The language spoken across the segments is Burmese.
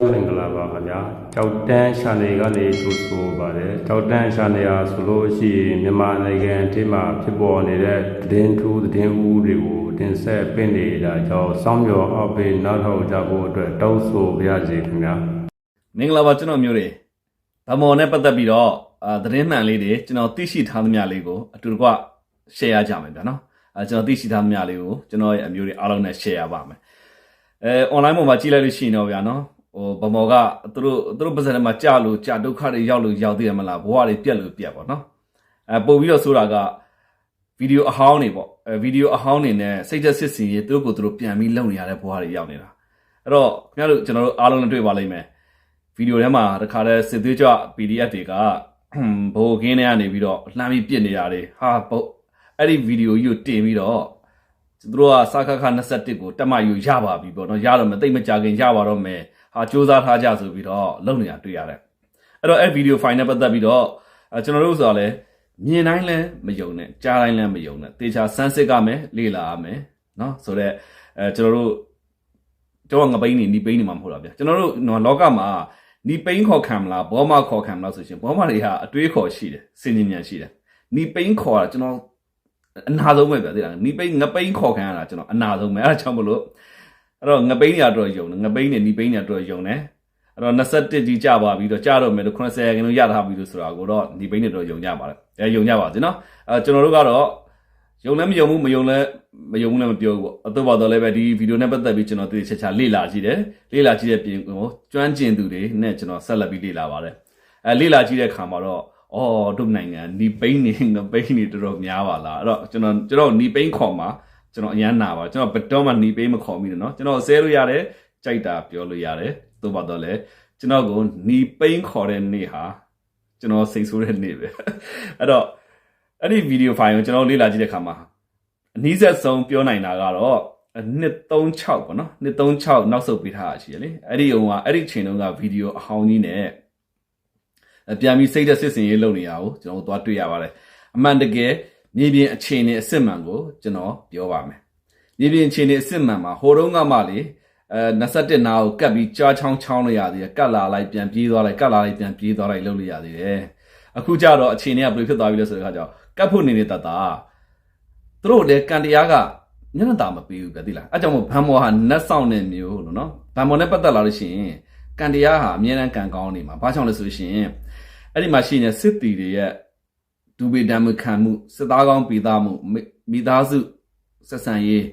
မင်္ဂလာပါခင်ဗျာကြောက်တန်းရှာနေကနေကြိုဆိုပါတယ်ကြောက်တန်းရှာနေရဆိုလို့ရှိရင်မြန်မာနိုင်ငံအထိမှာဖြစ်ပေါ်နေတဲ့သတင်းထူးသတင်းဦးတွေကိုတင်ဆက်ပင့်နေတာကြောင့်စောင်းမျောအောက်ပေးနောက်ထောက်ကြဖို့အတွက်တောင်းဆိုပါရစေခင်ဗျာမင်္ဂလာပါကျွန်တော်မျိုးတွေဗမော်နဲ့ပတ်သက်ပြီးတော့အာသတင်းမှန်လေးတွေကျွန်တော်သိရှိထားသမျှလေးကိုအတူတကွ share ကြမယ်ဗျာနော်အဲကျွန်တော်သိရှိထားသမျှလေးကိုကျွန်တော်ရဲ့အမျိုးတွေအားလုံးနဲ့ share ပါမယ်အဲ online ပေါ်မှာကြည့်လိုက်လို့ရှိရင်တော့ဗျာနော် ဟိုဗမော်ကသူတို့သူတို့ပါစတဲ့မှာကြာလို့ကြာဒုက္ခတွေရောက်လို့ရောက်သေးတယ်မလားဘဝတွေပြက်လို့ပြက်ပေါ့နော်အဲပို့ပြီးတော့ဆိုတာကဗီဒီယိုအဟောင်းတွေပေါ့အဲဗီဒီယိုအဟောင်းတွေနဲ့စိတ်သက်စစ်စီရေးသူတို့ကိုသူတို့ပြန်ပြီးလုပ်နေရတဲ့ဘဝတွေရောက်နေတာအဲ့တော့ခင်ဗျားတို့ကျွန်တော်တို့အားလုံးနဲ့တွေ့ပါလိမ့်မယ်ဗီဒီယိုထဲမှာတခါတည်းစစ်သွေးကြွ PDF တွေကဘိုကင်းထဲကနေပြီးတော့လှမ်းပြီးပြစ်နေတာတွေဟာဘိုအဲ့ဒီဗီဒီယိုကြီးကိုတင်ပြီးတော့သူတို့ကစခခ21ကိုတက်မယူရပါပြီပေါ့နော်ရတော့မသိမကြခင်ရပါတော့မယ် ဟာစူးစမ်းထားကြဆိုပြီးတော့လုံနေတာတွေ့ရတယ်အဲ့တော့အဲ့ဗီဒီယိုဖိုင်နဲ့ပတ်သက်ပြီးတော့အဲကျွန်တော်တို့ဆိုတာလဲမြင်တိုင်းလဲမယုံနဲ့ကြားတိုင်းလဲမယုံနဲ့တေချာစမ်းစစ်ကမယ်လေ့လာရမယ်နော်ဆိုတော့အဲကျွန်တော်တို့ကျွန်တော်ငပိန်းနေနီပိန်းနေမှာမဟုတ်တာဗျာကျွန်တော်တို့နော်လောကမှာနီပိန်းခေါ်ခံမလားဘောမခေါ်ခံမလားဆိုရှင်ဘောမတွေဟာအတွေးခေါ်ရှိတယ်စင်ញဉဏ်ရှိတယ်နီပိန်းခေါ်တာကျွန်တော်အနာဆုံးပဲဗျာသိလားနီပိန်းငပိန်းခေါ်ခံရတာကျွန်တော်အနာဆုံးပဲအဲ့ဒါကြောင့်မလို့ အဲ့တော့ငပိန်းတွေကတော့ယုံတယ်ငပိန်းတွေနီပိန်းတွေကတော့ယုံတယ်အဲ့တော့21ကြီးကြပါပြီတော့ကြတော့မယ်လို့80ရာခိုင်နှုန်းရထားပြီလို့ဆိုတာကိုတော့နီပိန်းတွေတော့ယုံကြပါတယ်အဲယုံကြပါစေနော်အဲကျွန်တော်တို့ကတော့ယုံလည်းမယုံဘူးမယုံလည်းမယုံဘူးလည်းမပြောဘူးပေါ့အတော့ပါတော့လည်းပဲဒီဗီဒီယိုနဲ့ပတ်သက်ပြီးကျွန်တော်သိချာချာလေ့လာကြည့်တယ်လေ့လာကြည့်တဲ့ပြင်ကိုကျွမ်းကျင်သူတွေနဲ့ကျွန်တော်ဆက်လက်ပြီးလေ့လာပါတယ်အဲလေ့လာကြည့်တဲ့အခါမှာတော့အော်တို့နိုင်ငံနီပိန်းနေငပိန်းနေတော်တော်များပါလားအဲ့တော့ကျွန်တော်ကျွန်တော်နီပိန်းခေါ်မှာ ကျွန်တော်အရန်နာပါကျွန်တော်ဘယ်တော့မှနီပိန်းမခေါ်မိတယ်နော်ကျွန်တော်ဆဲလို့ရတယ်ကြိုက်တာပြောလို့ရတယ်သို့ပါတော့လေကျွန်တော်ကိုနီပိန်းခေါ်တဲ့နေ့ဟာကျွန်တော်စိတ်ဆိုးတဲ့နေ့ပဲအဲ့တော့အဲ့ဒီဗီဒီယိုဖိုင်ကိုကျွန်တော်လေ့လာကြည့်တဲ့အခါမှာအနည်းဆက်ဆုံးပြောနိုင်တာကတော့236ပေါ့နော်236နောက်ဆုတ်ပေးထားတာရှိတယ်လေအဲ့ဒီဟိုကအဲ့ဒီအချိန်တုန်းကဗီဒီယိုအဟောင်းကြီးနဲ့အပြန်ပြီးစိတ်သက်စစ်စင်ရေးလုပ်နေရအောင်ကျွန်တော်တို့သွားတွေ့ရပါတယ်အမှန်တကယ် မြေပြင်အခြေအနေအစစ်မှန်ကိုကျွန်တော်ပြောပါမယ်မြေပြင်အခြေအနေအစစ်မှန်မှာဟိုတုန်းကမှလေအဲ21နာကိုကတ်ပြီးကြားချောင်းချောင်းလို့ရသေးတယ်ကတ်လာလိုက်ပြန်ပြေးသွားလိုက်ကတ်လာလိုက်ပြန်ပြေးသွားလိုက်လုပ်လို့ရသေးတယ်အခုကျတော့အခြေအနေကဘယ်လိုဖြစ်သွားပြီလဲဆိုတဲ့အခါကျတော့ကတ်ဖို့နေနေတတ်တာသူတို့လည်းကန်တရားကညနေတာမပေးဘူးဗျသိလားအဲကြောင့်မို့ဘန်မော်ဟာနတ်ဆောင်တဲ့မျိုးလို့နော်ဘန်မော်နဲ့ပတ်သက်လာလို့ရှိရင်ကန်တရားဟာအမြဲတမ်းကန်ကောင်းနေမှာဘာကြောင့်လဲဆိုရှင်အဲ့ဒီမှာရှိနေစစ်တီတွေရဲ့ ဒူဘေဒမ်မခံမှုစစ်သားကောင်းပြည်သားမှုမိမိသားစုဆက်ဆံရေး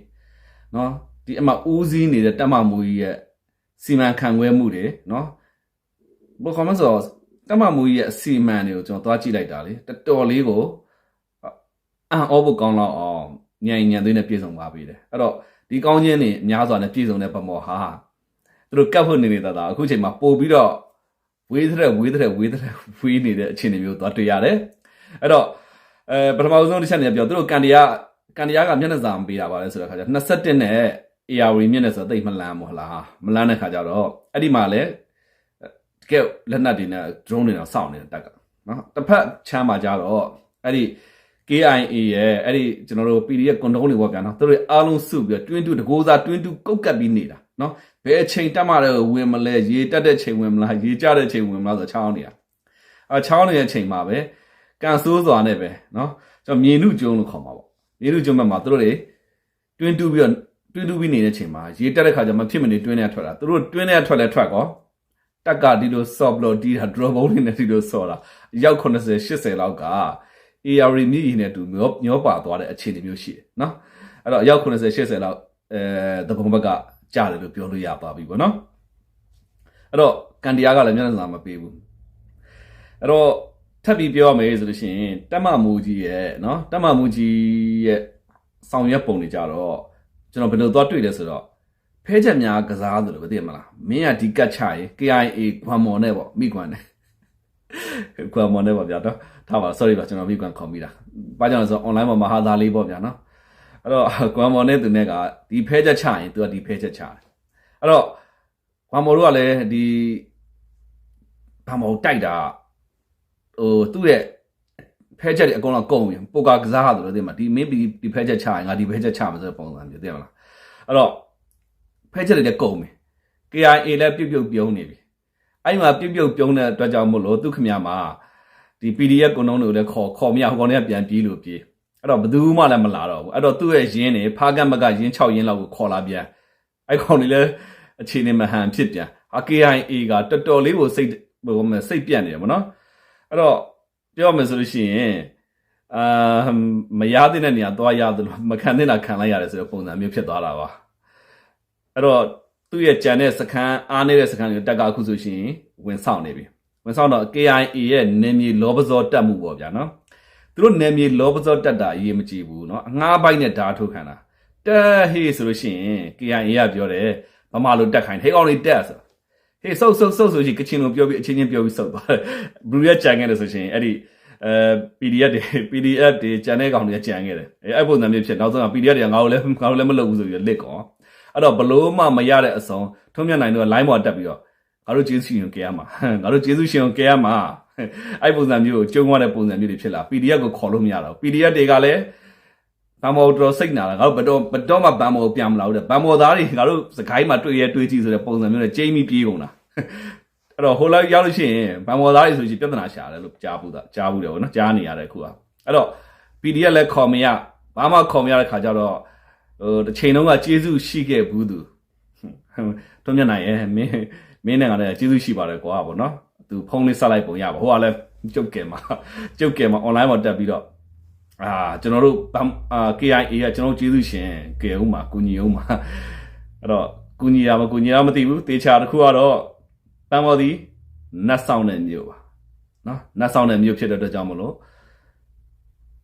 နော်ဒီအမဦးစီးနေတဲ့တက်မမူကြီးရဲ့စီမံခန့်ခွဲမှုတွေနော်ဘယ်ခေါ်မလဲဆိုတော့တက်မမူကြီးရဲ့အစီအမံတွေကိုကျွန်တော်သွားကြည့်လိုက်တာလေတော်တော်လေးကိုအံ့ဩဖို့ကောင်းတော့အောင်ညံ့ညံ့သွေးနဲ့ပြေဆုံးပါပြီတယ်အဲ့တော့ဒီကောင်းခြင်းတွေအများစွာနဲ့ပြေဆုံးတဲ့ပမောဟာသူတို့ကတ်ဖို့နေနေတာဒါအခုချိန်မှာပို့ပြီးတော့ဝေးတဲ့ဝေးတဲ့ဝေးတဲ့ဝေးနေတဲ့အခြေအနေမျိုးသွားတွေ့ရတယ် အဲ့တော့အဲပထမဆုံးတစ်ချက်နေပြောသူတို့ကန်တရားကန်တရားကမျက်နှာစာမပေးတာပါလဲဆိုတဲ့ခါကျ21နဲ့ AR မျက်နှာစာတိတ်မလန်းဘူးဟလားမလန်းတဲ့ခါကျတော့အဲ့ဒီမှာလဲတကယ်လက်နက်တွေနဲ့ drone တွေတော့စောင့်နေတဲ့တက်ကနော်တစ်ဖက်ချမ်းမှာကြတော့အဲ့ဒီ KIA ရဲ့အဲ့ဒီကျွန်တော်တို့ PDF ကွန်တုံးတွေပေါ့ဗျာနော်သူတို့အားလုံးစုပြီးတွင်းတူတကိုးစားတွင်းတူကုတ်ကပ်ပြီးနေတာနော်ဘယ်အချိန်တက်မှလည်းဝင်မလဲရေတက်တဲ့ချိန်ဝင်မလားရေကျတဲ့ချိန်ဝင်မလားဆိုချောင်းနေတာအဲချောင်းနေတဲ့ချိန်မှာပဲ ကန်ဆိုးစွာနဲ့ပဲနော်ကျွန်တော်မြေနုကျုံလို့ခေါ်မှာပေါ့မြေနုကျုံဘက်မှာသူတို့တွေတွင်းတူပြီးတော့တွင်းတူပြီးနေတဲ့ချိန်မှာရေတက်တဲ့ခါကျမဖြစ်မနေတွင်းထဲထွက်တာသူတို့တွင်းထဲထွက်လဲထွက်ကောတက်ကဒီလို soft blow တီးတာ drop ball တွေနဲ့ဒီလိုဆော်တာရောက်80 80လောက်က AR မြည်ရည်နဲ့တူမျောမျောပါသွားတဲ့အခြေအနေမျိုးရှိတယ်နော်အဲ့တော့အယောက်80 80လောက်အဲသဘုံဘက်ကကြားတယ်လို့ပြောလို့ရပါပြီပေါ့နော်အဲ့တော့ကန်တရားကလည်းမျက်နှာစာမပေးဘူးအဲ့တော့ ထပ်ပြီးပြောရမယ်ဆိုလို့ရှိရင်တက်မမူကြီးရဲ့နော်တက်မမူကြီးရဲ့ဆောင်ရွက်ပုံတွေကြတော့ကျွန်တော်ဘယ်လိုသွားတွေ့လဲဆိုတော့ဖဲချက်များကစားသလိုပဲသိရမလားမင်းကဒီကတ်ချရင် KIA ခွမ်မော်နဲ့ပေါ့မိကွမ်နဲ့ခွမ်မော်နဲ့ပေါ့ဗျာတော့ထားပါ sorry ပါကျွန်တော်မိကွမ်ခေါ်မိတာဘာကြောင့်လဲဆိုတော့ online မှာမဟာသားလေးပေါ့ဗျာနော်အဲ့တော့ခွမ်မော်နဲ့သူနဲ့ကဒီဖဲချက်ချရင်သူကဒီဖဲချက်ချတယ်အဲ့တော့ခွမ်မော်တို့ကလည်းဒီဘာမော်တိုက်တာ ဟိုသူ့ရဲ့ဖဲချက်တွေအကုန်လုံးကုန်ပြီပိုကာကစားရတယ်လို့သိမှာဒီမင်းဒီဖဲချက်ချရင်ငါဒီဖဲချက်ချမှာဆိုတဲ့ပုံစံမျိုးသိရမလားအဲ့တော့ဖဲချက်တွေလည်းကုန်ပြီ KIA လည်းပြုတ်ပြုတ်ပြုံးနေပြီအဲ့မှာပြုတ်ပြုတ်ပြုံးတဲ့အတွက်ကြောင့်မို့လို့သူခမရမှာဒီ PDF ကုန်းလုံးတွေကိုလည်းခေါ်ခေါ်မရဟိုကောင်တွေကပြန်ပြေးလို့ပြေးအဲ့တော့ဘယ်သူမှလည်းမလာတော့ဘူးအဲ့တော့သူ့ရဲ့ရင်းနေဖားကတ်မကရင်း6ရင်းလောက်ကိုခေါ်လာပြန်အဲ့ကောင်တွေလည်းအခြေအနေမဟန်ဖြစ်ပြန်ဟာ KIA ကတော်တော်လေးကိုစိတ်ဘယ်လိုမလဲစိတ်ပြတ်နေတယ်ဗောနော် အဲ့တော့ပြောမယ်ဆိုလို့ရှိရင်အာမရတဲ့နေရာသွားရတယ်လို့မခံတဲ့တာခံလိုက်ရတယ်ဆိုတော့ပုံစံမျိုးဖြစ်သွားတာပါအဲ့တော့သူ့ရဲ့ကြံတဲ့စခန်းအားနေတဲ့စခန်းတွေတက်ကအခုဆိုရှင်ဝင်ဆောင်နေပြီဝင်ဆောင်တော့ KIA ရဲ့နေမြေလောဘဇောတက်မှုပေါ့ဗျာနော်သူတို့နေမြေလောဘဇောတက်တာအရေးမကြည့်ဘူးနော်အငားပိုက်နဲ့ဓာတ်ထုတ်ခံတာတက်ဟေးဆိုလို့ရှိရင် KIA ကပြောတယ်ဗမာလိုတက်ခိုင်းဟေးအောင်လေးတက်ဆို ဟေးဆုပ်ဆုပ်ဆုပ်ဆိုရှင်ကချင်လိုပြောပြီးအချင်းချင်းပြောပြီးဆုပ်သွားတယ်ဘလူးရဲ့ကြံခဲ့တယ်ဆိုရှင်အဲ့ဒီအဲ PDF တွေ PDF တွေကြံတဲ့ကောင်တွေကြံခဲ့တယ်အဲအဲ့ပုံစံမျိုးဖြစ်နောက်ဆုံးက PDF တွေကငါတို့လည်းငါတို့လည်းမလုပ်ဘူးဆိုပြီးလစ်ကောအဲ့တော့ဘလို့မှမရတဲ့အစုံထုံးမြတ်နိုင်တို့က line ပေါ်တက်ပြီးတော့ငါတို့ကျေးဇူးရှင်ကိုကဲရမှာငါတို့ကျေးဇူးရှင်ကိုကဲရမှာအဲ့ပုံစံမျိုးကိုကျုံသွားတဲ့ပုံစံမျိုးတွေဖြစ်လာ PDF ကိုခေါ်လို့မရတော့ PDF တွေကလည်း ဘမ်မော်တော်စိတ်နာလာငါတို့ဘတော်ဘတော်မှဘမ်မော်ပြန်မလာဘူးတဲ့ဘမ်မော်သားတွေငါတို့စကိုင်းမှာတွေ့ရဲတွေ့ကြည့်ဆိုတဲ့ပုံစံမျိုးနဲ့ကျိမ့်ပြီးပြေးကုန်တာအဲ့တော့ဟိုလိုက်ရောက်လို့ရှိရင်ဘမ်မော်သားတွေဆိုရင်ပြဿနာရှာတယ်လို့ကြားဘူးတာကြားဘူးတယ်ဗောနော်ကြားနေရတယ်အခုကအဲ့တော့ PDF လည်းခေါ်မရဘာမှခေါ်မရတဲ့ခါကျတော့ဟိုတစ်ချိန်လုံးကကျေးဇူးရှိခဲ့ဘူးသူတွန်းမြတ်နိုင်ရဲ့မင်းမင်းနဲ့ကလည်းကျေးဇူးရှိပါတယ်ကွာဗောနော်သူဖုန်းလေးဆက်လိုက်ပုံရပါဟိုကလည်းကျုပ်ကဲမှာကျုပ်ကဲမှာ online မှာတက်ပြီးတော့ အာကျွန်တော်တို့အာ KIA ကကျွန်တော်ကျေးဇူးရှင်ကဲဦးမှာကုညီဦးမှာအဲ့တော့ကုညီရမကုညီရမသိဘူးတေချာတစ်ခုကတော့တန်မော်ဒီနတ်ဆောင်တဲ့မြို့ပါနော်နတ်ဆောင်တဲ့မြို့ဖြစ်တဲ့အတွက်ကြောင့်မလို့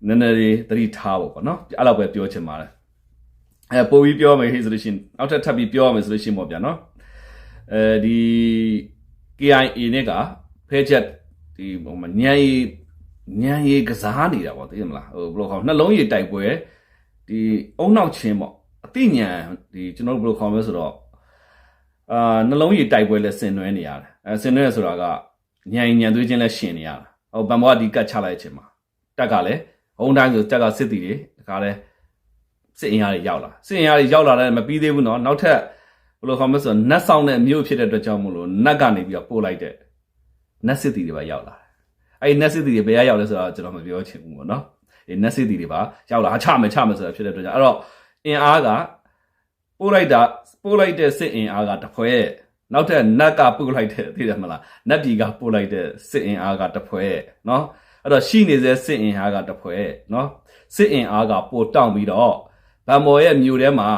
နည်းနည်းလေးသတိထားဖို့ပေါ့နော်အဲ့လောက်ပဲပြောချင်ပါတယ်အဲပို့ပြီးပြောမယ်ဟေ့ဆိုလို့ရှိရင်နောက်ထပ်ထပ်ပြီးပြောရမယ်ဆိုလို့ရှိရင်ပေါ့ဗျာနော်အဲဒီ KIA နဲ့ကဖဲချက်ဒီဟိုမှာညံရီ ညံရီကစားနေတာပေါ့သိရမလားဟိုဘယ်လိုခေါ်နှလုံးရည်တိုက်ပွဲဒီအုံနောက်ချင်းပေါ့အသိဉာဏ်ဒီကျွန်တော်တို့ဘယ်လိုခေါ်မလဲဆိုတော့အာနှလုံးရည်တိုက်ပွဲလဲဆင်နွှဲနေရတယ်အဲဆင်နွှဲရဆိုတာကညံညံသွေးချင်းလဲရှင်နေရတာဟိုဘန်ဘောကဒီကတ်ချလိုက်ခြင်းမှာတက်ကလည်းအုံတိုင်းဆိုတက်ကစစ်တီတွေဒါကလည်းစစ်အင်အားတွေရောက်လာစစ်အင်အားတွေရောက်လာတယ်မပြီးသေးဘူးเนาะနောက်ထပ်ဘယ်လိုခေါ်မလဲဆိုတော့နတ်ဆောင်တဲ့မြို့ဖြစ်တဲ့အတွက်ကြောင့်မလို့နတ်ကနေပြီးတော့ပို့လိုက်တဲ့နတ်စစ်တီတွေပါရောက်လာတယ် အဲ့ဒီနတ်စစ်တီတွေဘယ်ရောက်လဲဆိုတော့ကျွန်တော်မပြောချင်ဘူးပေါ့နော်ဒီနတ်စစ်တီတွေပါရောက်လာချမယ်ချမယ်ဆိုတာဖြစ်တဲ့အတွက်ကြောင့်အဲ့တော့အင်အားကပို့လိုက်တာပို့လိုက်တဲ့စစ်အင်အားကတစ်ဖွဲနောက်ထပ်နတ်ကပို့လိုက်တဲ့သိတယ်မလားနတ်ပြည်ကပို့လိုက်တဲ့စစ်အင်အားကတစ်ဖွဲနော်အဲ့တော့ရှိနေတဲ့စစ်အင်အားကတစ်ဖွဲနော်စစ်အင်အားကပို့တောင့်ပြီးတော့ဗံမော်ရဲ့မြို့ထဲမှာ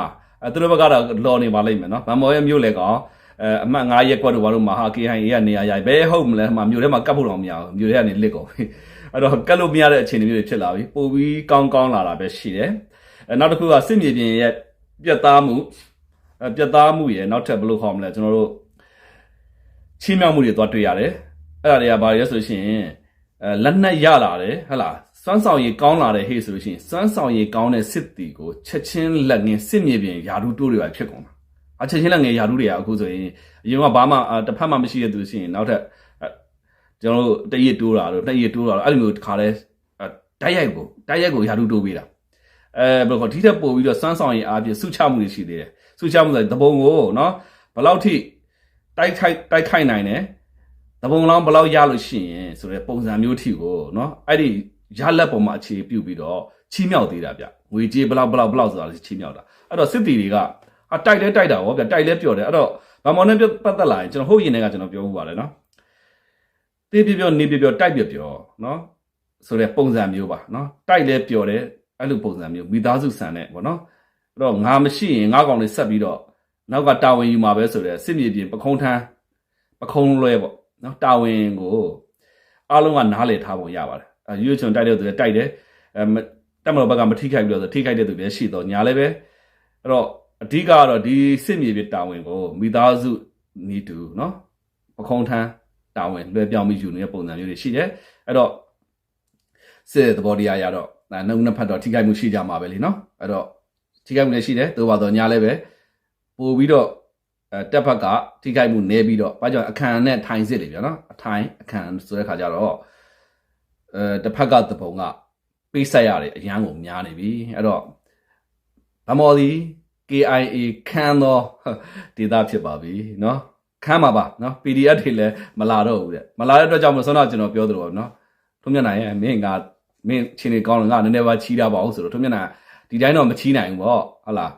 အဲသူတို့ဘက်ကတော့လော်နေပါလိမ့်မယ်နော်ဗံမော်ရဲ့မြို့လေကောင် အဲအမှတ်9ရက်ကွက်တို့ဘာလို့မဟာ KHI ကနေရာရိုက်ဘဲဟုတ်မလဲဟိုမြို့ထဲမှာကတ်ဖို့တော့မရဘူးမြို့ထဲကနေလစ်ကုန်ပြီအဲ့တော့ကတ်လို့မရတဲ့အခြေအနေမျိုးတွေဖြစ်လာပြီပို့ပြီးကောင်းကောင်းလာတာပဲရှိတယ်အဲနောက်တစ်ခုကစစ်မြေပြင်ရဲ့ပြတ်သားမှုအဲပြတ်သားမှုရဲ့နောက်ထပ်ဘယ်လိုခေါ်မလဲကျွန်တော်တို့ချင်းမြောက်မှုတွေသွားတွေ့ရတယ်အဲ့ဒါတွေကဘာလဲဆိုရှင်အဲလက်နက်ရလာတယ်ဟဟလားစွမ်းဆောင်ရည်ကောင်းလာတဲ့ဟေ့ဆိုလို့ရှိရင်စွမ်းဆောင်ရည်ကောင်းတဲ့စစ်တီကိုချက်ချင်းလက်ငင်းစစ်မြေပြင်ယာဒူတိုးတွေပါဖြစ်ကုန်တာ အချက်ချင်းလက်ငယ်ယာဒူတွေကအခုဆိုရင်အရင်ကဘာမှတစ်ဖက်မှမရှိတဲ့သူရှိရင်နောက်ထပ်ကျွန်တော်တို့တရက်တိုးတာတို့တရက်တိုးတာတို့အဲ့လိုမျိုးတစ်ခါလဲတိုက်ရိုက်ကိုတိုက်ရိုက်ကိုယာဒူတိုးပေးတာအဲဘယ်လိုခေါ်ဒီထက်ပို့ပြီးတော့စွမ်းဆောင်ရည်အားဖြင့်စုချမှုတွေရှိသေးတယ်စုချမှုဆိုတပုံကိုနော်ဘယ်လောက်ထိတိုက်ခိုက်တိုက်ခိုက်နိုင်တယ်တပုံလောင်းဘယ်လောက်ရလို့ရှိရင်ဆိုတဲ့ပုံစံမျိုးထိကိုနော်အဲ့ဒီရလက်ပေါ်မှာအခြေပြုပြီးတော့ချီးမြှောက်သေးတာဗျငွေကြေးဘလောက်ဘလောက်ဘလောက်ဆိုတာချီးမြှောက်တာအဲ့တော့စစ်တီတွေက ဟာတိုက်လဲတိုက်တာဗောဗျတိုက်လဲပြော်တယ်အဲ့တော့ဗမော်နဲ့ပတ်သက်လာရင်ကျွန်တော်ဟုတ်ရင်လည်းကကျွန်တော်ပြောဦးပါတယ်နော်တေးပြပြောနေပြပြောတိုက်ပြပြောနော်ဆိုတဲ့ပုံစံမျိုးပါနော်တိုက်လဲပြော်တယ်အဲ့လိုပုံစံမျိုးမိသားစုဆန်တဲ့ဗောနော်အဲ့တော့ငါမရှိရင်ငါကောင်လေးဆက်ပြီးတော့နောက်ကတာဝန်ယူမှာပဲဆိုတဲ့စစ်မြေပြင်ပခုံးထမ်းပခုံးလွဲပေါ့နော်တာဝန်ကိုအားလုံးကနားလည်ထားပုံရပါတယ်အဲရွေးချွန်တိုက်တဲ့သူတွေတိုက်တယ်အဲတက်မလို့ဘက်ကမထိခိုက်ဘူးလို့ဆိုထိခိုက်တဲ့သူပဲရှိတော့ညာလည်းပဲအဲ့တော့ အဓိကကတော့ဒီစစ်မြေပြင်တာဝန်ကိုမိသားစုနီးတူเนาะပခုံးထမ်းတာဝန်လွှဲပြောင်းပြီးယူနေတဲ့ပုံစံမျိုးတွေရှိတယ်အဲ့တော့စစ်သဘောတရားရတော့နှုတ်နှစ်ဖက်တော့ထိခိုက်မှုရှိကြမှာပဲလीเนาะအဲ့တော့ထိခိုက်မှုလည်းရှိတယ်သို့ပါတော့ညာလည်းပဲပို့ပြီးတော့အဲတက်ဖက်ကထိခိုက်မှုနည်းပြီးတော့ဘာကြောင့်အခန့်နဲ့ထိုင်စစ်လေဗျာနော်အထိုင်အခန့်ဆိုတဲ့ခါကျတော့အဲတစ်ဖက်ကသဘုံကပေးဆက်ရတယ်အရန်ကိုများနေပြီအဲ့တော့ဗမော်ဒီ KIA ခန်းသောဒေတာဖြစ်ပါပြီเนาะခန်းမှာပါเนาะ PDF တွေလည်းမလာတော့ဘူးတဲ့မလာတဲ့အတွက်ကြောင့်မလို့ဆွမ်းတော့ကျွန်တော်ပြောသလိုပါเนาะထုံးမြတ်နိုင်ရဲ့မင်းကမင်းချင်းနေကောင်းလို့ငါနည်းနည်းပါချီးတာပါအောင်ဆိုတော့ထုံးမြတ်နိုင်ဒီတိုင်းတော့မချီးနိုင်ဘူးပေါ့ဟုတ်လား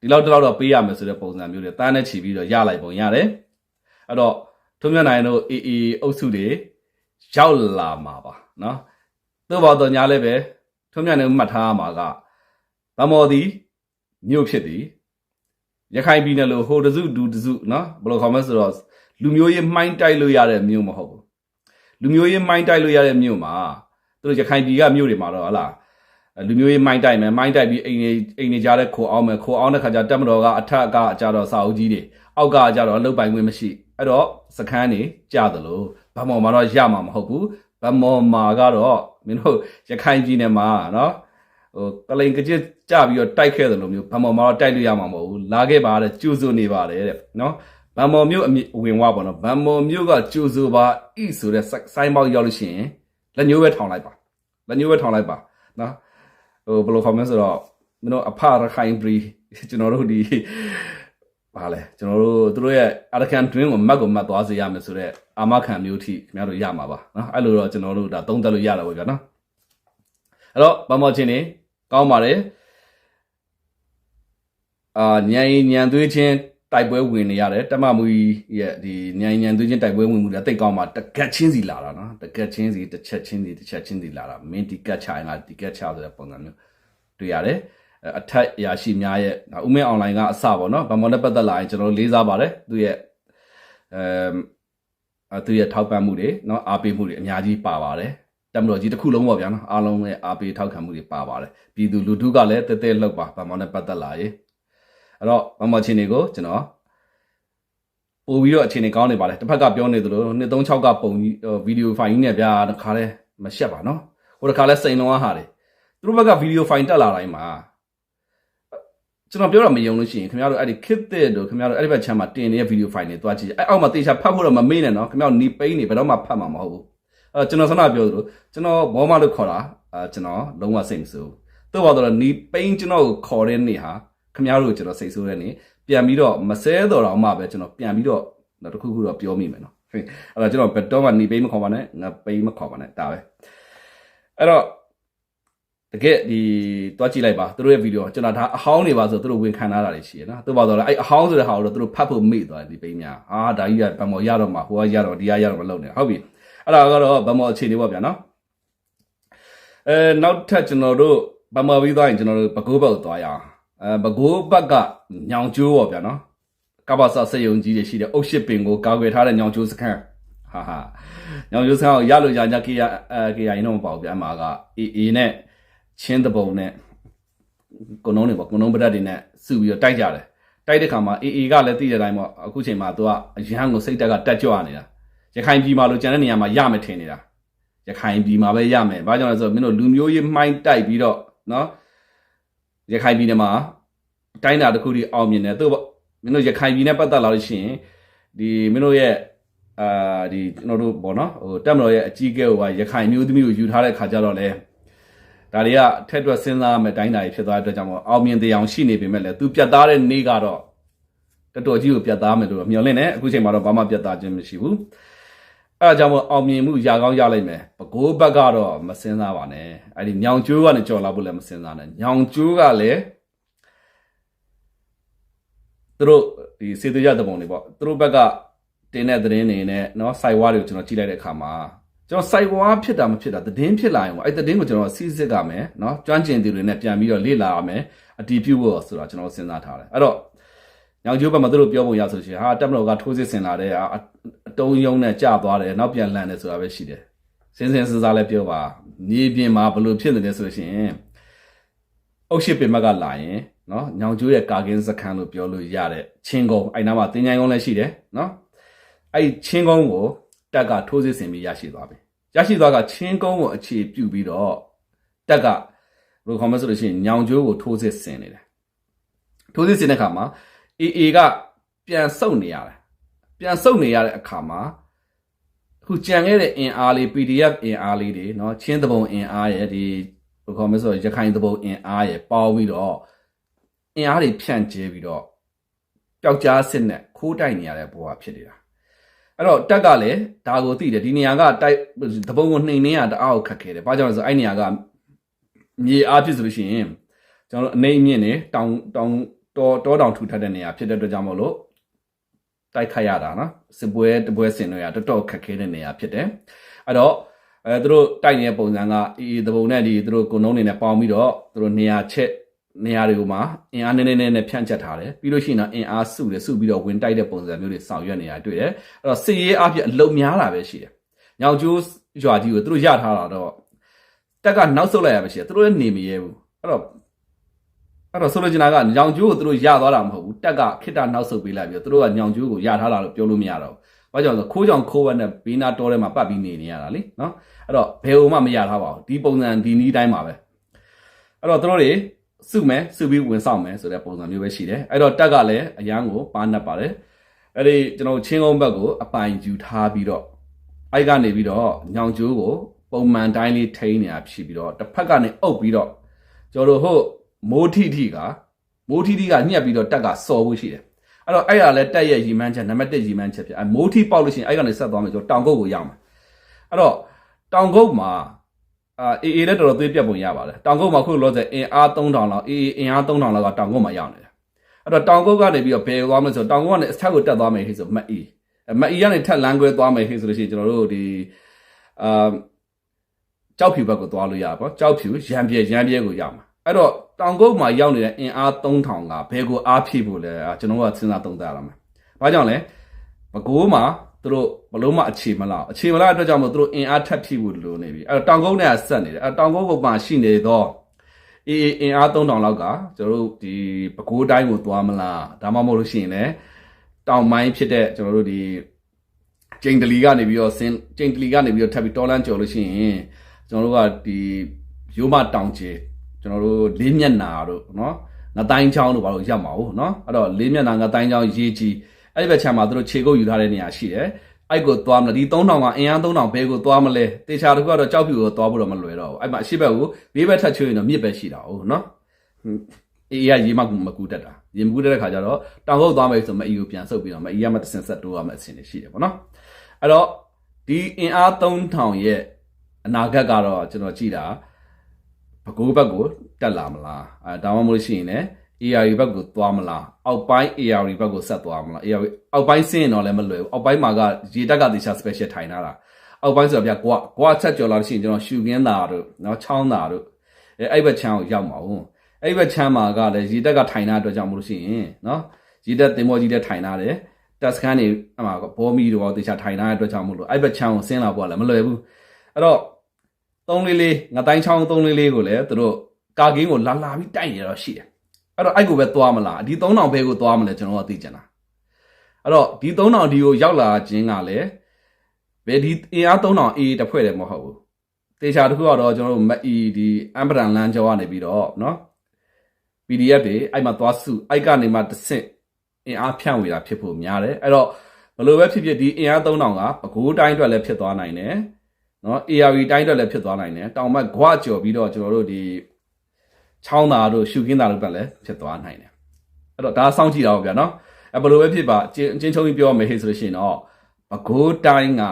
ဒီလောက်တလောက်တော့ပေးရမယ်ဆိုတဲ့ပုံစံမျိုးတွေတန်းနဲ့ချီပြီးတော့ရလိုက်ပုံရတယ်အဲ့တော့ထုံးမြတ်နိုင်တို့ AA အုပ်စုတွေရောက်လာမှာပါเนาะသို့တော်တော်ညာလည်းပဲထုံးမြတ်နိုင်မှတ်ထားရမှာကဗမော်သည် မြို့ဖြစ်သည်ရခိုင်ပြည်နယ်လိုဟိုတစုဒူတစုနော်ဘယ်လိုခေါ်မလဲဆိုတော့လူမျိုးရေးမှိုင်းတိုက်လို့ရတဲ့မြို့မဟုတ်ဘူးလူမျိုးရေးမှိုင်းတိုက်လို့ရတဲ့မြို့မှာသူတို့ရခိုင်ပြည်ကမြို့တွေမှာတော့ဟလားလူမျိုးရေးမိုင်းတိုက်မယ်မိုင်းတိုက်ပြီးအိမ်နေအိမ်နေကြတဲ့ခိုအောင်မယ်ခိုအောင်တဲ့ခါကျတက်မတော်ကအထက်ကကြတော့စာအုပ်ကြီးတွေအောက်ကကြတော့လုတ်ပိုင်ခွင့်မရှိအဲ့တော့စခန်းနေကြသလိုဗမော်မှာတော့ရမှာမဟုတ်ဘူးဗမော်မှာကတော့မင်းတို့ရခိုင်ပြည်နယ်မှာနော် ဟိုကလိန်ကကြစ်ကြပြီးတော့တိုက်ခဲ့တယ်လို့မျိုးဗမော်မှာတော့တိုက်လို့ရမှာမဟုတ်ဘူးလာခဲ့ပါတဲ့ကျူစုနေပါတယ်တဲ့နော်ဗမော်မျိုးအမြင့်ဝင်ဝပေါ့နော်ဗမော်မျိုးကကျူစုပါဣဆိုတဲ့ဆိုင်းပေါက်ရောက်လို့ရှိရင်လက်ညှိုးပဲထောင်လိုက်ပါလက်ညှိုးပဲထောင်လိုက်ပါနော်ဟိုဘယ်လိုခေါ်မလဲဆိုတော့မင်းတို့အဖရခိုင်ဘရီကျွန်တော်တို့ဒီပါလေကျွန်တော်တို့တို့ရဲ့အာရကန်တွင်းကိုမတ်ကိုမတ်သွားစေရမယ်ဆိုတော့အာမခံမျိုးထိခင်ဗျားတို့ရမှာပါနော်အဲ့လိုတော့ကျွန်တော်တို့ဒါသုံးသပ်လို့ရတာပဲဗျာနော်အဲ့တော့ဗမော်ချင်းနေ ကောင်းပါတယ်အာညံညံသွေးချင်းတိုက်ပွဲဝင်နေရတယ်တမမူရဲ့ဒီညံညံသွေးချင်းတိုက်ပွဲဝင်မှုလည်းတိတ်ကောင်းပါတကက်ချင်းစီလာတာနော်တကက်ချင်းစီတစ်ချက်ချင်းစီတစ်ချက်ချင်းစီလာတာမင်းဒီကက်ချရင်ငါဒီကက်ချဆိုတဲ့ပုံစံမျိုးတွေ့ရတယ်အထက်ရာရှိများရဲ့ဥမင်းအွန်လိုင်းကအစပေါ့နော်ဗမော်နဲ့ပတ်သက်လာရင်ကျွန်တော်လေးစားပါတယ်သူရဲ့အဲသူရဲ့ထောက်ပံ့မှုတွေနော်အားပေးမှုတွေအများကြီးပါပါတယ် တက်မတော်ကြီးတစ်ခုလုံးပေါ့ဗျာနော်အားလုံးရဲ့အားပေးထောက်ခံမှုတွေပါပါတယ်ပြည်သူလူထုကလည်းတဲတဲလောက်ပါဗမော်နဲ့ပတ်သက်လာရင်အဲ့တော့ဗမော်ချင်းတွေကိုကျွန်တော်ပို့ပြီးတော့အခြေအနေကောင်းနေပါလေတစ်ဖက်ကပြောနေသလို236ကပုံဗီဒီယိုဖိုင်ကြီးနဲ့ဗျာတခါလဲမရှက်ပါနော်ဟိုတခါလဲစိန်လုံးအားဟာတယ်သူတို့ဘက်ကဗီဒီယိုဖိုင်တက်လာတိုင်းမှာကျွန်တော်ပြောတာမယုံလို့ရှိရင်ခင်ဗျားတို့အဲ့ဒီ kit တဲ့တို့ခင်ဗျားတို့အဲ့ဒီဘက်ချမ်းမှာတင်နေတဲ့ဗီဒီယိုဖိုင်တွေတွားကြည့်အဲ့အောက်မှာတေချာဖတ်ဖို့တော့မမေ့နဲ့နော်ခင်ဗျားတို့နီပိန်းနေဘယ်တော့မှဖတ်မှာမဟုတ်ဘူး အဲကျွန်တော်ဆန္ဒပြောသလိုကျွန်တော်ဘောမလို့ခေါ်တာအဲကျွန်တော်လုံးဝစိတ်မဆိုးသို့ပါတော့နီပိန်းကျွန်တော်ကိုခေါ်တဲ့နေ့ဟာခင်ဗျားတို့ကျွန်တော်စိတ်ဆိုးတဲ့နေ့ပြန်ပြီးတော့မဆဲတော်တော့မှပဲကျွန်တော်ပြန်ပြီးတော့နောက်တစ်ခုခုတော့ပြောမိမယ်နော်အဲ့တော့ကျွန်တော်ဘယ်တော့မှနီပိန်းမခေါ်ပါနဲ့ငါပိန်းမခေါ်ပါနဲ့ဒါပဲအဲ့တော့တကယ်ဒီတွားကြည့်လိုက်ပါသူတို့ရဲ့ဗီဒီယိုကျွန်တော်ဒါအဟောင်းနေပါဆိုသူတို့ဝင်ခံထားတာတွေရှိရနော်သူပါတော့အဲ့အဟောင်းဆိုတဲ့ဟာကိုတော့သူတို့ဖတ်ဖို့မေ့သွားတယ်ဒီပိန်းများအာဒါကြီးကဗမော်ရတော့မှာဟိုကရတော့ဒီကရတော့မလုပ်နဲ့ဟုတ်ပြီ အဲ့ဒါကတော့ဗမော်အခြေအနေပေါ့ဗျာနော်အဲနောက်ထပ်ကျွန်တော်တို့ဗမော်ပြီးသွားရင်ကျွန်တော်တို့ဘကိုးဘက်ကိုသွားရအောင်အဲဘကိုးဘက်ကညောင်ကျိုးပေါ့ဗျာနော်ကပ္ပစာစေယုံကြီးတွေရှိတယ်အုတ်ရှစ်ပင်ကိုကာကွယ်ထားတဲ့ညောင်ကျိုးစခန်းဟာဟာညောင်ကျိုးစခန်းကိုရလို့ရကြကေရအဲကေရရင်တော့မပေါ့ဗျာအမှာကအေအေနဲ့ချင်းတပုံနဲ့ကုံလုံးတွေပေါ့ကုံလုံးပဒတ်တွေနဲ့စုပြီးတော့တိုက်ကြတယ်တိုက်တဲ့ခါမှာအေအေကလည်းသိတဲ့အတိုင်းပေါ့အခုချိန်မှာသူကအရန်ကိုစိတ်တက်ကတက်ကြွနေတာ ရခိုင်ပြည်မှာလို့ကျန်တဲ့နေရာမှာရမယ်ထင်နေတာရခိုင်ပြည်မှာပဲရမယ်ဘာကြောင့်လဲဆိုတော့မင်းတို့လူမျိုးရေးမှိုင်းတိုက်ပြီးတော့နော်ရခိုင်ပြည်နယ်မှာတိုင်းတာတစ်ခုတည်းအောင်မြင်တယ်သူမင်းတို့ရခိုင်ပြည်နယ်ပတ်သက်လာလို့ရှိရင်ဒီမင်းတို့ရဲ့အာဒီကျွန်တော်တို့ပေါ့နော်ဟိုတက်မတော်ရဲ့အကြီးအကဲဟိုကရခိုင်မျိုးသမီးကိုယူထားတဲ့ခါကျတော့လေဒါတွေကထက်တွက်စဉ်းစားရမယ်တိုင်းတာတွေဖြစ်သွားတဲ့အတွက်ကြောင့်မို့အောင်မြင်တရားရှိနေပေမဲ့လည်းသူပြတ်သားတဲ့နေ့ကတော့တော်တော်ကြီးကိုပြတ်သားမယ်လို့မျှော်လင့်တယ်အခုချိန်မှာတော့ဘာမှပြတ်သားခြင်းမရှိဘူး အဲအကြောင်းမို့အောင်မြင်မှုရာကောင်းရလိုက်မယ်ဘကိုးဘက်ကတော့မစင်းစားပါနဲ့အဲ့ဒီညောင်ကျိုးကနေကြော်လာဖို့လည်းမစင်းစားနဲ့ညောင်ကျိုးကလည်းသူတို့ဒီစေတရတဲ့ပုံတွေပေါ့သူတို့ဘက်ကတင်တဲ့သတင်းတွေနဲ့เนาะစိုက်ဝါးတွေကိုကျွန်တော်ကြည့်လိုက်တဲ့အခါမှာကျွန်တော်စိုက်ဝါးဖြစ်တာမဖြစ်တာသတင်းဖြစ်လာရင်ပေါ့အဲ့သတင်းကိုကျွန်တော်စီးစစ်ကမယ်เนาะကျွမ်းကျင်သူတွေနဲ့ပြန်ပြီးတော့လေ့လာရမယ်အတီးပြုဖို့ဆိုတာကျွန်တော်စဉ်းစားထားတယ်အဲ့တော့ ညောင်ကျိုးဘက်မှာသူတို့ပြောပုံရဆိုရှင်ဟာတက်မတော်ကထိုးစစ်ဆင်လာတဲ့အတုံးယုံနဲ့ကြာသွားတယ်နောက်ပြန်လန့်တယ်ဆိုတာပဲရှိတယ်စင်းစင်းစစားလည်းပြောပါမြေပြင်မှာဘယ်လိုဖြစ်နေလဲဆိုရှင်အုတ်ရှိပင်မကလာရင်နော်ညောင်ကျိုးရဲ့ကာကင်းစခန်းလို့ပြောလို့ရတဲ့ချင်းကုန်းအဲ့နားမှာတင်ញိုင်းကုန်းလည်းရှိတယ်နော်အဲ့ချင်းကုန်းကိုတက်ကထိုးစစ်ဆင်ပြီးရရှိသွားပြီရရှိသွားကချင်းကုန်းကိုအခြေပြုပြီးတော့တက်ကဘယ်လိုခေါ်မလဲဆိုလို့ရှိရင်ညောင်ကျိုးကိုထိုးစစ်ဆင်နေတယ်ထိုးစစ်ဆင်တဲ့အခါမှာ AA ကပြန်ဆုတ်နေရတယ်ပြန်ဆုတ်နေရတဲ့အခါမှာအခုကြံခဲ့တဲ့အင်အားလေး PDF အင်အားလေးတွေเนาะချင်းတပုံအင်အားရဲ့ဒီဘယ်ခေါ်မလဲဆိုရခိုင်တပုံအင်အားရဲ့ပေါင်းပြီးတော့ အင်အားတွေဖြန့်ကျဲပြီးတော့ပျောက်ကြားစစ်နဲ့ခိုးတိုက်နေရတဲ့ဘဝဖြစ်နေတာအဲ့တော့တက်ကလည်းဒါကိုသိတယ်ဒီနေရာကတိုက်တပုံကိုနှိမ်နှင်းရတအားကိုခက်ခဲတယ်ဘာကြောင့်လဲဆိုတော့အဲ့နေရာကမြေအားဖြစ်ဆိုလို့ရှိရင်ကျွန်တော်တို့အနေအမြင့်နေတောင်တောင် တောတောတောင်ထူထပ်တဲ့နေရာဖြစ်တဲ့အတွက်ကြောင့်မို့လို့တိုက်ခတ်ရတာနော်စစ်ပွဲတပွဲဆင်တွေရတော်တော်ခက်ခဲတဲ့နေရာဖြစ်တယ်အဲ့တော့အဲသူတို့တိုက်နေတဲ့ပုံစံကအေးအေးတပုံနဲ့ဒီသူတို့ကုံနှုံးနေနဲ့ပေါင်းပြီးတော့သူတို့နေရာချက်နေရာတွေကိုမှအင်အားနည်းနည်းနဲ့ဖြန့်ချက်ထားတယ်ပြီးလို့ရှိရင်တော့အင်အားစုတယ်စုပြီးတော့ဝင်တိုက်တဲ့ပုံစံမျိုးတွေဆောင်ရွက်နေတာတွေ့တယ်အဲ့တော့စစ်ရေးအဖြစ်အလုံများတာပဲရှိတယ်ညောင်ကျိုးရွာကြီးကိုသူတို့ရထားတာတော့တက်ကနောက်ဆုတ်လိုက်ရပဲရှိတယ်သူတို့လည်းနေမရဲဘူးအဲ့တော့ အဲ့တော့ဆိုလိုချင်တာကညောင်ကျိုးကိုသူတို့ရသွားတာမဟုတ်ဘူးတက်ကခိတ္တနောက်ဆုတ်ပေးလိုက်ပြီးတော့သူတို့ကညောင်ကျိုးကိုရထားတာလို့ပြောလို့မရတော့ဘူးဘာကြောင့်လဲဆိုခိုးကြောင်ခိုးဝက်နဲ့ဘေးနာတောထဲမှာပတ်ပြီးနေနေရတာလေနော်အဲ့တော့ဘယ်ဟိုမှမရထားပါဘူးဒီပုံစံဒီနီးတိုင်းပါပဲအဲ့တော့သူတို့တွေစုမယ်စုပြီးဝင်ဆောင်မယ်ဆိုတဲ့ပုံစံမျိုးပဲရှိတယ်အဲ့တော့တက်ကလည်းအရန်ကိုပါနှက်ပါတယ်အဲ့ဒီကျွန်တော်ချင်းကုန်းဘက်ကိုအပိုင်ယူထားပြီးတော့အဲ့ကနေပြီးတော့ညောင်ကျိုးကိုပုံမှန်တိုင်းလေးထိန်းနေတာဖြစ်ပြီးတော့တစ်ဖက်ကနေအုပ်ပြီးတော့ကျွန်တော်တို့ဟုတ် မိုးထီထီကမိုးထီထီကညှက်ပြီးတော့တက်ကစော်ဖို့ရှိတယ်အဲ့တော့အဲ့ဒါလည်းတက်ရဲ့ရီမန်းချက်နံပါတ်1ရီမန်းချက်ဖြစ်အဲ့မိုးထီပေါက်လို့ရှိရင်အဲ့ကနေဆက်သွားမယ်ကျွန်တော်တောင်ကုတ်ကိုရောက်မယ်အဲ့တော့တောင်ကုတ်မှာအာအေအေလည်းတော်တော်သွေးပြတ်ပုံရပါတယ်တောင်ကုတ်မှာခုလောဆယ်အင်အား3000လောက်အေအေအင်အား3000လောက်ကတောင်ကုတ်မှာရောက်နေတယ်အဲ့တော့တောင်ကုတ်ကနေပြီးတော့ဘယ်သွားမလဲဆိုတော့တောင်ကုတ်ကနေအထက်ကိုတက်သွားမယ်ခေဆိုမတ်အီမတ်အီကနေထက်လမ်းခွဲသွားမယ်ခေဆိုလို့ရှိရင်ကျွန်တော်တို့ဒီအာကြောက်ဖြူဘက်ကိုသွားလို့ရပါပေါ့ကြောက်ဖြူရံပြဲရံပြဲကိုရောက်မှာ အဲ့တော့တောင်ကုတ်မှာရောက်နေတဲ့အင်အား3000ကဘယ်ကိုအားဖြည့်ဖို့လဲကျွန်တော်ကစဉ်းစားသုံးသပ်ရမှာဘာကြောင့်လဲဘကိုးမှာသူတို့ဘလုံးမအခြေမလောက်အခြေမလောက်အတွက်ကြောင့်မို့သူတို့အင်အားထပ်ဖြည့်ဖို့လိုနေပြီအဲ့တော့တောင်ကုန်းနဲ့ဆက်နေတယ်အဲ့တောင်ကုန်းကမှရှိနေတော့အေးအင်အား3000လောက်ကကျွန်တော်တို့ဒီပဲခူးတိုင်းကိုသွားမလားဒါမှမဟုတ်လို့ရှိရင်လည်းတောင်ပိုင်းဖြစ်တဲ့ကျွန်တော်တို့ဒီကျိန်တလီကနေပြီးတော့စင်ကျိန်တလီကနေပြီးတော့ထပ်ပြီးတော်လန်းကျော်လို့ရှိရင်ကျွန်တော်တို့ကဒီရိုးမတောင်ချေ ကျွန်တော်တို့လေးမျက်နာတို့နော်ငတိုင်းချောင်းတို့ဘာလို့ရောက်မှာဟုတ်နော်အဲ့တော့လေးမျက်နာငတိုင်းချောင်းရေးကြီးအဲ့ဒီဘက်ခြမ်းမှာသူတို့ခြေကုပ်ယူထားတဲ့နေရာရှိတယ်အဲ့ကိုသွားမလားဒီ3000ကအင်အား3000ဘဲကိုသွားမလဲတေချာတခုကတော့ကြောက်ဖြူကိုသွားဖို့တော့မလွယ်တော့ဘူးအဲ့မှာအရှိဘက်ကိုဘေးဘက်ထပ်ချွေးရင်တော့မြစ်ပဲရှိတာဟုတ်နော်အေးရရေမကူမကူတတ်တာရေမကူတတ်တဲ့ခါကျတော့တောင်ကုတ်သွားမယ်ဆိုမအီကိုပြန်ဆုပ်ပြီးတော့မအီရမတဆင်ဆက်တိုးရမယ့်အဆင်တွေရှိတယ်ပေါ့နော်အဲ့တော့ဒီအင်အား3000ရဲ့အနာဂတ်ကတော့ကျွန်တော်ကြည့်တာ ဘကိုးဘက်ကိုတက်လာမလားအဲဒါမှမဟုတ်ရှိရင်လည်း ARI ဘက်ကိုသွားမလားအောက်ပိုင်း ARI ဘက်ကိုဆက်သွားမလား ARI အောက်ပိုင်းဆင်းရင်တော့လည်းမလွယ်ဘူးအောက်ပိုင်းမှာကရေတက်ကတေချာ special ထိုင်ထားတာအောက်ပိုင်းဆိုတော့ဗျကွာကွာဆက်ကြော်လာလို့ရှိရင်ကျွန်တော်ရှူကင်းတာတို့နော်ချောင်းတာတို့အဲအဲ့ဘက်ချမ်းကိုရောက်မှာဟုတ်အဲ့ဘက်ချမ်းမှာကလည်းရေတက်ကထိုင်ထားအတွက်ကြောင့်မလို့ရှိရင်နော်ရေတက်တင်မောကြီးတက်ထိုင်ထားတယ်တက်စကန်နေအမှဘောမီတို့တေချာထိုင်ထားတဲ့အတွက်ကြောင့်မလို့အဲ့ဘက်ချမ်းကိုဆင်းလာဖို့ကလည်းမလွယ်ဘူးအဲ့တော့ 344ငတိုင်းချောင်း344ကိုလည်းသူတို့ကာကင်းကိုလာလာပြီးတိုက်နေတော့ရှိတယ်အဲ့တော့အဲ့ကိုပဲသွားမလားဒီ3000ဘဲကိုသွားမလဲကျွန်တော်ကသိချင်တာအဲ့တော့ဒီ3000ဒီကိုရောက်လာခြင်းကလည်းဘယ်ဒီအင်အား3000 A တစ်ဖွဲ့တယ်မဟုတ်ဘူးတေချာတခုကတော့ကျွန်တော်တို့မအီဒီအမ်ပဒန်လမ်းကျောင်းကနေပြီးတော့နော် PDF တွေအဲ့မှာသွားစုအဲ့ကနေမှတစ်ဆင့်အင်အားဖြန့်ဝေတာဖြစ်ဖို့များတယ်အဲ့တော့ဘလို့ပဲဖြစ်ဖြစ်ဒီအင်အား3000ကပဲခူးတိုင်းအတွက်လည်းဖြစ်သွားနိုင်တယ် နော် ARV တိုင်းတော့လည်းဖြစ်သွားနိုင်တယ်တောင်ဘက်ဂွကျော်ပြီးတော့ကျွန်တော်တို့ဒီချောင်းသားတို့ရှုခင်းသားတို့ကလည်းဖြစ်သွားနိုင်တယ်အဲ့တော့ဒါစောင့်ကြည့်တာပေါ့ဗျာနော်အဲ့ဘယ်လိုပဲဖြစ်ပါအချင်းချင်းပြောမယ်ဟေ့ဆိုလို့ရှိရင်တော့ဘကိုးတိုင်းက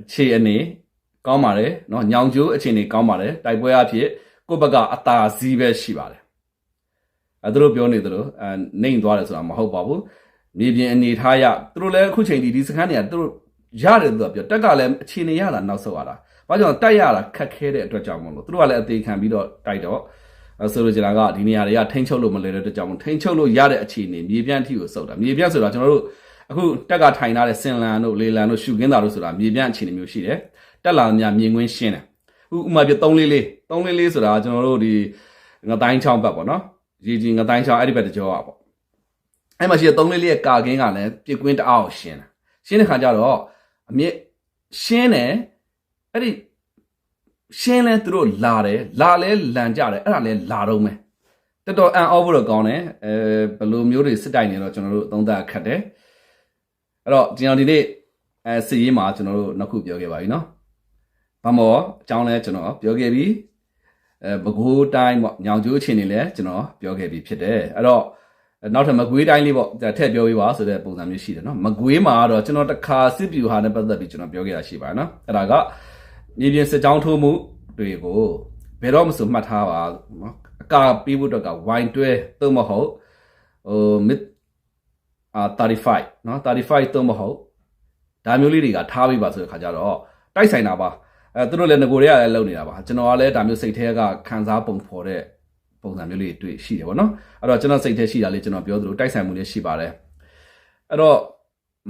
အခြေအနေကောင်းပါတယ်နော်ညောင်ကျိုးအခြေအနေကောင်းပါတယ်တိုက်ပွဲအဖြစ်ကိုယ့်ဘက်ကအသာစီးပဲရှိပါတယ်အဲသူတို့ပြောနေသလိုအဲနှိမ်သွားတယ်ဆိုတာမဟုတ်ပါဘူးမြေပြင်အနေထားရသူတို့လည်းအခုချိန်ဒီဒီစခန်းတွေကသူတို့ ရတယ်သူကပြောတက်ကလည်းအခြေအနေရတာနောက်ဆုတ်ရတာဘာကြောင့်တိုက်ရတာခက်ခဲတဲ့အတွက်ကြောင့်မလို့သူတို့ကလည်းအသေးခံပြီးတော့တိုက်တော့ဆိုလိုချင်တာကဒီနေရာတွေကထိန်းချုပ်လို့မလွယ်တဲ့အတွက်ကြောင့်မလို့ထိန်းချုပ်လို့ရတဲ့အခြေအနေမြေပြန့်အထိကိုစုပ်တာမြေပြန့်ဆိုတာကျွန်တော်တို့အခုတက်ကထိုင်ထားတဲ့စင်လန်တို့လေလန်တို့ရှုခင်းတာတို့ဆိုတာမြေပြန့်အခြေအနေမျိုးရှိတယ်တက်လာများမြင်ကွင်းရှင်းတယ်ဥဥမာပြ3လေးလေး3လေးလေးဆိုတာကျွန်တော်တို့ဒီငတိုင်းချောင်းဘက်ပေါ့နော်ရေကြီးငတိုင်းချောင်းအဲ့ဒီဘက်တကြောอ่ะပေါ့အဲ့မှာရှိတဲ့3လေးလေးရဲ့ကာကင်းကလည်းပြစ်ကွင်းတအားကိုရှင်းတယ်ရှင်းတဲ့ခါကျတော့ အမြင့်ရှင်းတယ်အဲ့ဒီရှင်းလဲသူတို့လာတယ်လာလဲလန်ကြတယ်အဲ့ဒါလဲလာတော့မယ်တော်တော်အန်အောဖို့တော့ကောင်းတယ်အဲဘယ်လိုမျိုးတွေစစ်တိုင်နေတော့ကျွန်တော်တို့သုံးသပ်ခတ်တယ်အဲ့တော့ကျွန်တော်ဒီနေ့အဲစစ်ရေးမှာကျွန်တော်တို့နှစ်ခုပြောခဲ့ပါပြီเนาะဘာမောအကြောင်းလဲကျွန်တော်ပြောခဲ့ပြီ အဲပဲခူးတိုင်းပေါ့ညောင်ကျိုးအခြေအနေလည်းကျွန်တော်ပြောခဲ့ပြီးဖြစ်တယ်အဲ့တော့ နောက်ထပ်မကွေးတိုင်းလေးပေါ့ထည့်ပြောပေးပါဆိုတဲ့ပုံစံမျိုးရှိတယ်နော်မကွေးမှာတော့ကျွန်တော်တခါစစ်ဗျူဟာနဲ့ပတ်သက်ပြီးကျွန်တော်ပြောခဲ့တာရှိပါတယ်နော်အဲ့ဒါကမြေပြင်စစ်ကြောင်းထိုးမှုတွေကိုဘယ်တော့မှစုမှတ်ထားပါနော်အကာပေးဖို့အတွက်ကဝိုင်တွဲသို့မဟုတ်ဟိုမစ်အာ35နော်35သို့မဟုတ်ဒါမျိုးလေးတွေကထားပေးပါဆိုတဲ့ခါကျတော့တိုက်ဆိုင်တာပါအဲသူတို့လည်းငကိုတွေကလည်းလုပ်နေတာပါကျွန်တော်ကလည်းဒါမျိုးစိတ်ထဲကခံစားပုံဖော်တဲ့ ပုံစံမျိုးလေးတွေ့ရှိတယ်ဗောနော်အဲ့တော့ကျွန်တော်စိတ်ထဲရှိတာလေးကျွန်တော်ပြောသလိုတိုက်ဆိုင်မှုလေးရှိပါတယ်အဲ့တော့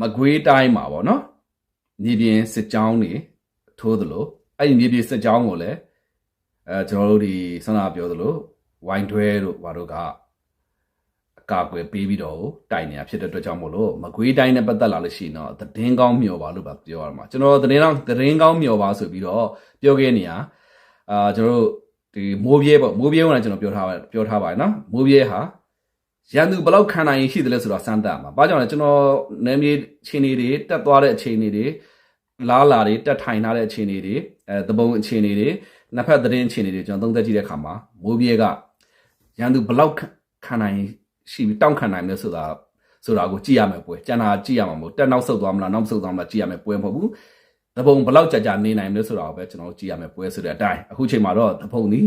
မကွေးတိုင်းမှာဗောနော်မြေပြင်စစ်ကြောင်းတွေထိုးသလိုအဲ့ဒီမြေပြင်စစ်ကြောင်းကိုလည်းအဲကျွန်တော်တို့ဒီဆန္ဒပြောသလိုဝိုင်းတွဲတို့ဘာတို့ကအကာအကွယ်ပေးပြီးတော့တိုင်နေတာဖြစ်တဲ့အတွက်ကြောင့်မို့လို့မကွေးတိုင်းနဲ့ပတ်သက်လာလို့ရှိရင်တော့သတင်းကောင်းမျှော်ပါလို့ပါပြောရမှာကျွန်တော်သတင်းကောင်းသတင်းကောင်းမျှော်ပါဆိုပြီးတော့ပြောခဲ့နေရအာကျွန်တော်တို့ ဒီမိုးပြဲပေါ့မိုးပြဲကလည်းကျွန်တော်ပြောထားပါပြောထားပါတယ်နော်မိုးပြဲဟာရန်သူဘယ်လောက်ခံနိုင်ရင်ရှိတယ်လဲဆိုတော့စမ်းသပ်မှာဘာကြောင့်လဲကျွန်တော်နယ်မြေချင်းတွေတက်သွားတဲ့အခြေအနေတွေလားလာတွေတက်ထိုင်ထားတဲ့အခြေအနေတွေအဲသဘုံအခြေအနေတွေနှစ်ဖက်သတင်းအခြေအနေတွေကျွန်တော်သုံးသပ်ကြည့်တဲ့အခါမှာမိုးပြဲကရန်သူဘယ်လောက်ခံနိုင်ရင်ရှိပြီးတောင့်ခံနိုင်မယ်ဆိုတာဆိုတာကိုကြည့်ရမယ်ပွဲကျန်တာကြည့်ရမှာမဟုတ်တက်နောက်ဆုတ်သွားမလားနောက်မဆုတ်သွားမလားကြည့်ရမယ်ပွဲမဟုတ်ဘူး တပုံဘလောက်ကြာကြာနေနိုင်မလဲဆိုတာကိုပဲကျွန်တော်တို့ကြည့်ရမယ်ပွဲဆိုတဲ့အတိုင်းအခုချိန်မှာတော့တပုံนี้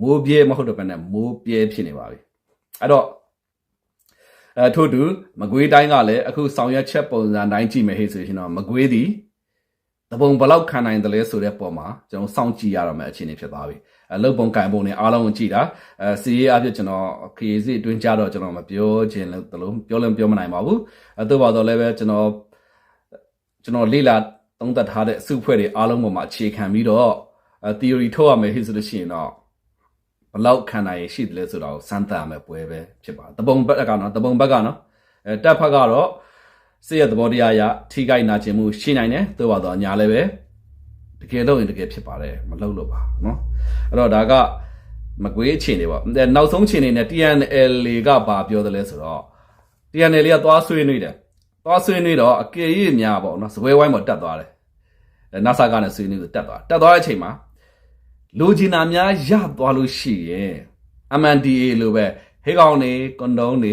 မိုးပြဲမဟုတ်တော့ဘဲနဲ့မိုးပြဲဖြစ်နေပါပြီအဲ့တော့အဲထို့တူမကွေးတိုင်းကလည်းအခုဆောင်ရွက်ချက်ပုံစံတိုင်းကြည့်မယ်ဟေ့ဆိုရင်တော့မကွေးသည်တပုံဘလောက်ခံနိုင်တယ်လဲဆိုတဲ့ပုံမှာကျွန်တော်စောင့်ကြည့်ရတော့မယ့်အခြေအနေဖြစ်သွားပြီအလုပ်ပုံကံပုံနဲ့အားလုံးကိုကြည့်တာအဲစီရေးအဖြစ်ကျွန်တော်ခရီးစီအတွင်းကြတော့ကျွန်တော်မပြောခြင်းလို့တလုံးပြောလည်းပြောမနိုင်ပါဘူးအဲသို့ပါတော့လည်းပဲကျွန်တော်ကျွန်တော်လေ့လာ သုံးသပ်ထားတဲ့အစုအဖွဲ့တွေအားလုံးပေါ်မှာအခြေခံပြီးတော့အဲ theory ထုတ်ရမယ်ဟိဆိုလို့ရှိရင်တော့ဘလောက်ခံနိုင်ရရှိတယ်လဲဆိုတော့စမ်းသပ်ရမယ်ပွဲပဲဖြစ်ပါတယ်တပုံဘက်ကနော်တပုံဘက်ကနော်အဲတက်ဖက်ကတော့စိတ်ရသဘောတရားအရထိခိုက်နာကျင်မှုရှိနိုင်တယ်သို့ပါတော့ညာလည်းပဲတကယ်တော့ရင်တကယ်ဖြစ်ပါတယ်မလုပ်လို့ပါနော်အဲ့တော့ဒါကမကွေးအခြေအနေပေါ့အဲနောက်ဆုံးအခြေအနေနဲ့ TNL ကဘာပြောတယ်လဲဆိုတော့ TNL ကသွားဆွေးနွေးတယ်သွားဆွေးနွေးတော့အကေကြီးများပေါ့နော်စပွဲဝိုင်းပေါ်တက်သွားတယ်အဲ NASA ကလည်းဆွေးနွေးလို့တက်သွားတက်သွားတဲ့အချိန်မှာလူဂျီနာများရသွားလို့ရှိရင် MNDA လို့ပဲဟေးကောင်နေကွန်ဒုံးနေ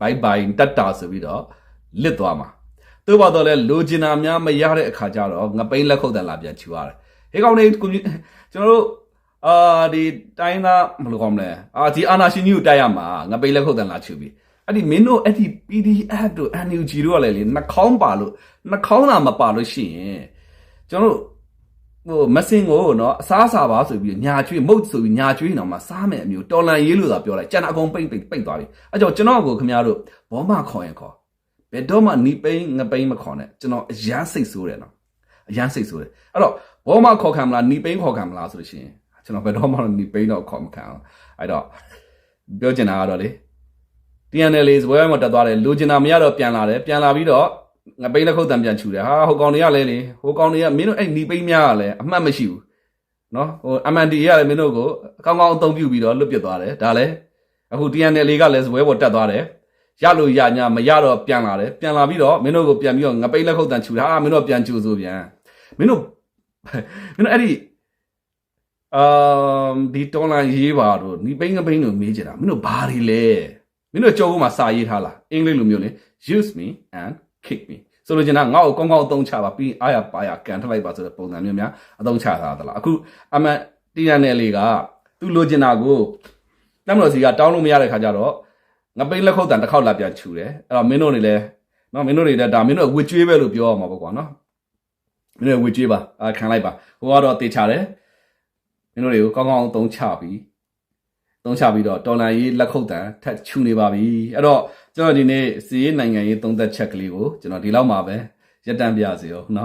ဘိုင်ဘိုင်တက်တာဆိုပြီးတော့လစ်သွားမှာသို့ပါတော့လဲလူဂျီနာများမရတဲ့အခါကျတော့ငပိန်းလက်ခုပ်တန်လာပြန်ချူရတယ်ဟေးကောင်နေကွန်ကျွန်တော်တို့အာဒီတိုင်းသားဘယ်လိုကောင်းမလဲအာဒီအာနာရှင်ကြီးကိုတိုက်ရမှာငါပိတ်လက်ခုတ်တန်လာချူပြီအဲ့ဒီမင်းတို့အဲ့ဒီ PDF တို့ NUG တို့ကလည်းလေနှာခေါင်းပါလို့နှာခေါင်းသာမပါလို့ရှိရင် ကျွန်တော်တို့ဟိုမစင်ကိုနော်အစားအစာပါဆိုပြီးညာကျွေးမုတ်ဆိုပြီးညာကျွေးတော့မှစားမယ်အမျိုးတော်လန်ရေးလို့သာပြောလိုက်ကျန်တာအကုန်ပိတ်ပိတ်ပိတ်သွားပြီအဲ့ကြောင့်ကျွန်တော်ကိုခင်ဗျားတို့ဘောမခေါ်ရင်ခေါ်ဘယ်တော့မှနီးပိန်းငပိန်းမခေါ်နဲ့ကျွန်တော်အရန်စိတ်ဆိုးတယ်နော်အရန်စိတ်ဆိုးတယ်အဲ့တော့ဘောမခေါ်ခံမလားနီးပိန်းခေါ်ခံမလားဆိုလို့ရှိရင်ကျွန်တော်ဘယ်တော့မှဒီပိန်းတော့ခေါ်မခံအောင်အဲ့တော့ပြောချင်တာကတော့လေ TNL လေးစပွဲမှာတက်သွားတယ်လူချင်တာမရတော့ပြန်လာတယ်ပြန်လာပြီးတော့ ငပိန်းလက်ခုပ်တံပြန်ချူတယ်ဟာဟိုကောင်တွေကလည်းလေဟိုကောင်တွေကမင်းတို့အဲ့နီပိန်းများကလည်းအမှတ်မရှိဘူးနော်ဟို MND ကလည်းမင်းတို့ကိုအကောင်းကောင်းအသုံးပြုပြီးတော့လွတ်ပြစ်သွားတယ်ဒါလည်းအခု TNL လေးကလည်းစပွဲပေါ်တက်သွားတယ်ရလို့ရညာမရတော့ပြန်လာတယ်ပြန်လာပြီးတော့မင်းတို့ကိုပြန်ပြီးတော့ငပိန်းလက်ခုပ်တံချူတာဟာမင်းတို့ပြန်ချူဆိုပြန်မင်းတို့မင်းတို့အဲ့ဒီအမ်ဒီတော်လန်ရေးပါတော့ဒီပိန်းကပိန်းတို့မေးကြတာမင်းတို့ဘာတွေလဲမင်းတို့ကြောကုန်းမှာစာရေးထားလားအင်္ဂလိပ်လိုမျိုးလေ use me and kick me ဆိုလိုချင်တာငါ့ကိုကောင်းကောင်းအသုံးချပါပြီးအားရပါရကန်ထလိုက်ပါဆိုတဲ့ပုံစံမျိုးများအသုံးချထားသလားအခုအမှန်တရားနယ်လေးကသူလိုချင်တာကိုတမလို့စီကတောင်းလို့မရတဲ့ခါကျတော့ငပိန်းလက်ခုပ်တန်တစ်ခေါက်လာပြန်ခြူတယ်အဲ့တော့မင်းတို့နေလဲနော်မင်းတို့တွေလည်းဒါမင်းတို့ဝစ်ကျွေးပဲလို့ပြောရမှာပေါ့ကွာနော်မင်းတို့ဝစ်ကျွေးပါအာခံလိုက်ပါဟိုကတော့တေချာတယ်မင်းတို့တွေကိုကောင်းကောင်းသုံးချပြီးသုံးချပြီးတော့တော်လန်ရေးလက်ခုပ်တန်ထက်ချူနေပါပြီအဲ့တော့ ကျွန်တော်ဒီနေ့စီးရေးနိုင်ငံရေးသုံးသက်ချက်ကလေးကိုကျွန်တော်ဒီလောက်မှာပဲရပ်တန့်ပြစေရောနော်